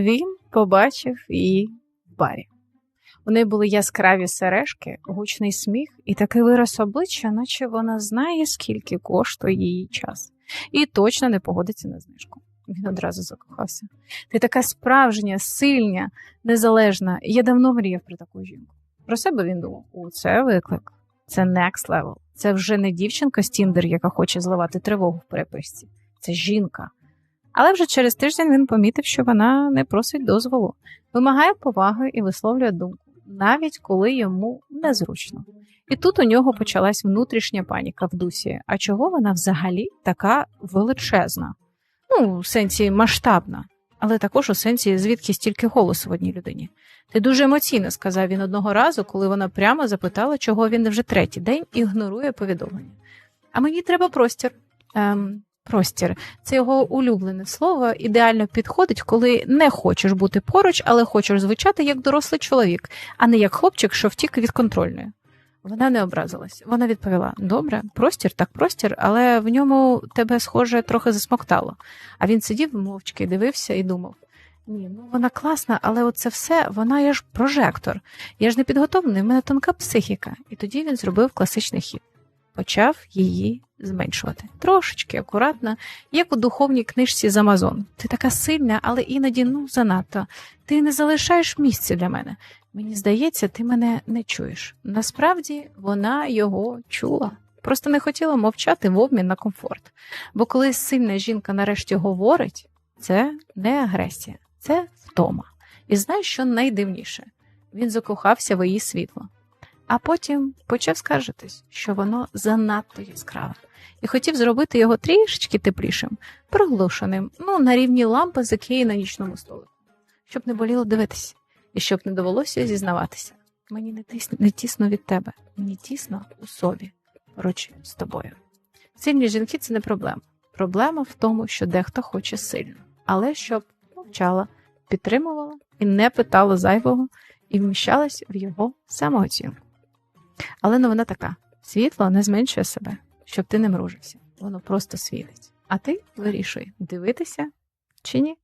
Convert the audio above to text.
він побачив її в барі. У неї були яскраві сережки, гучний сміх і такий вираз обличчя, наче вона знає, скільки коштує її час, і точно не погодиться на знижку. Він одразу закохався. Ти така справжня, сильна, незалежна. Я давно мріяв про таку жінку. Про себе він думав: о, це виклик, це next level. Це вже не дівчинка з Тіндер, яка хоче зливати тривогу в переписці. Це жінка. Але вже через тиждень він помітив, що вона не просить дозволу, вимагає поваги і висловлює думку, навіть коли йому незручно. І тут у нього почалась внутрішня паніка в дусі. А чого вона взагалі така величезна? Ну, в сенсі масштабна, але також у сенсі, звідки стільки голосу в одній людині. Ти дуже емоційно, сказав він одного разу, коли вона прямо запитала, чого він вже третій день ігнорує повідомлення. А мені треба простір. Ем, Простір це його улюблене слово, ідеально підходить, коли не хочеш бути поруч, але хочеш звучати як дорослий чоловік, а не як хлопчик, що втік від контрольної. Вона не образилась. Вона відповіла: добре, простір так простір, але в ньому тебе, схоже, трохи засмоктало. А він сидів мовчки, дивився і думав: ні, ну вона класна, але оце все, вона є ж прожектор. Я ж не підготовлений, в мене тонка психіка. І тоді він зробив класичний хід. Почав її зменшувати. Трошечки акуратно, як у духовній книжці з Амазон. Ти така сильна, але іноді ну занадто. Ти не залишаєш місця для мене. Мені здається, ти мене не чуєш. Насправді вона його чула. Просто не хотіла мовчати в обмін на комфорт. Бо коли сильна жінка нарешті говорить, це не агресія, це втома. І знаєш, що найдивніше? Він закохався в її світло. А потім почав скаржитись, що воно занадто яскраве, і хотів зробити його трішечки теплішим, приглушеним, ну, на рівні лампи з Ікеї на нічному столику, щоб не боліло дивитися, і щоб не довелося зізнаватися. Мені не тісно, не тісно від тебе, мені тісно у собі, поруч з тобою. Сильні жінки це не проблема. Проблема в тому, що дехто хоче сильно, але щоб мовчала, підтримувала і не питала зайвого, і вміщалась в його самооцінку. Але новина така: світло не зменшує себе, щоб ти не мружився. Воно просто світить. А ти вирішуй, дивитися чи ні.